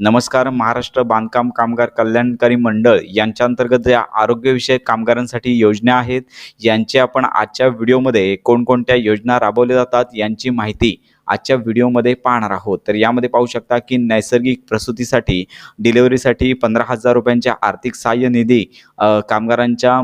नमस्कार महाराष्ट्र बांधकाम कामगार कल्याणकारी मंडळ यांच्या अंतर्गत ज्या आरोग्यविषयक कामगारांसाठी योजना आहेत. यांची आपण आजच्या व्हिडिओमध्ये कोणकोणत्या योजना राबवल्या जातात यांची माहिती आजच्या व्हिडिओमध्ये पाहणार आहोत. तर यामध्ये पाहू शकता की नैसर्गिक प्रसूतीसाठी डिलिव्हरीसाठी पंधरा हजार रुपयांच्या आर्थिक सहाय्य निधी कामगारांच्या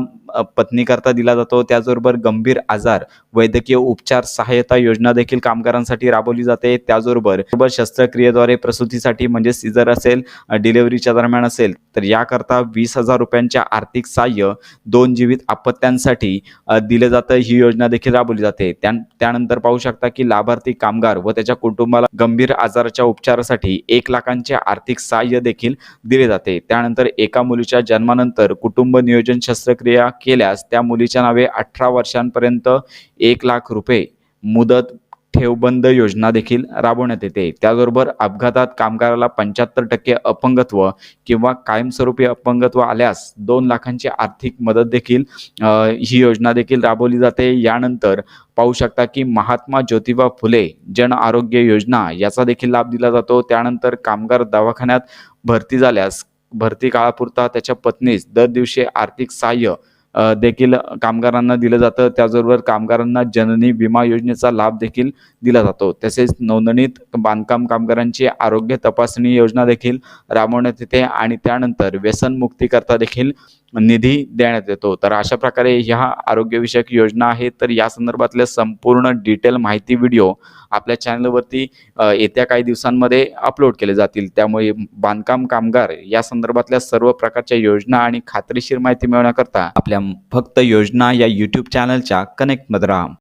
पत्नीकरता दिला जातो. त्याचबरोबर गंभीर आजार वैद्यकीय उपचार सहाय्यता योजना देखील कामगारांसाठी राबवली जाते. त्याचबरोबर शस्त्रक्रियेद्वारे प्रसूतीसाठी म्हणजे सीजर असेल अ, डिलिव्हरीच्या दरम्यान असेल तर याकरता वीस हजार रुपयांच्या आर्थिक सहाय्य दोन जीवित आपत्त्यांसाठी दिलं जातं. ही योजना देखील राबवली जाते. त्या त्यानंतर पाहू शकता की लाभार्थी कामगार व त्याच्या कुटुंबाला गंभीर आजाराच्या उपचारासाठी एक लाखांचे आर्थिक सहाय्य देखील दिले जाते. त्यानंतर एका मुलीच्या जन्मानंतर कुटुंब नियोजन शस्त्रक्रिया केल्यास त्या मुलीच्या नावे अठरा वर्षांपर्यंत एक लाख रुपये मुदत ठेवबंद योजना देखील राबवण्यात येते. त्याचबरोबर अपघातात कामगाराला पंच्याहत्तर टक्के अपंगत्व किंवा कायमस्वरूपी अपंगत्व आल्यास दोन लाखांची आर्थिक मदत देखील ही योजना देखील राबवली जाते. यानंतर पाहू शकता की महात्मा ज्योतिबा फुले जन आरोग्य योजना याचा देखील लाभ दिला जातो. त्यानंतर कामगार दवाखान्यात भरती झाल्यास भरती काळापुरता त्याच्या पत्नीस दर दिवशी आर्थिक सहाय्य देखील कामगारांना दिलं जातं. त्याचबरोबर कामगारांना जननी विमा योजनेचा लाभ देखील दिला जातो. तसेच नोंदणीत बांधकाम कामगारांची आरोग्य तपासणी योजना देखील राबवण्यात येते आणि त्यानंतर व्यसनमुक्तीकरता देखील निधी देण्यात येतो. तर अशा प्रकारे ह्या आरोग्यविषयक योजना आहेत. तर या संदर्भातल्या संपूर्ण डिटेल माहिती व्हिडिओ आपल्या चॅनलवरती येत्या काही दिवसांमध्ये अपलोड केले जातील. त्यामुळे बांधकाम कामगार या संदर्भातल्या सर्व प्रकारच्या योजना आणि खात्रीशीर माहिती मिळवण्याकरता आपल्या फक्त योजना या यूट्यूब चॅनलच्या कनेक्टमध्ये राहा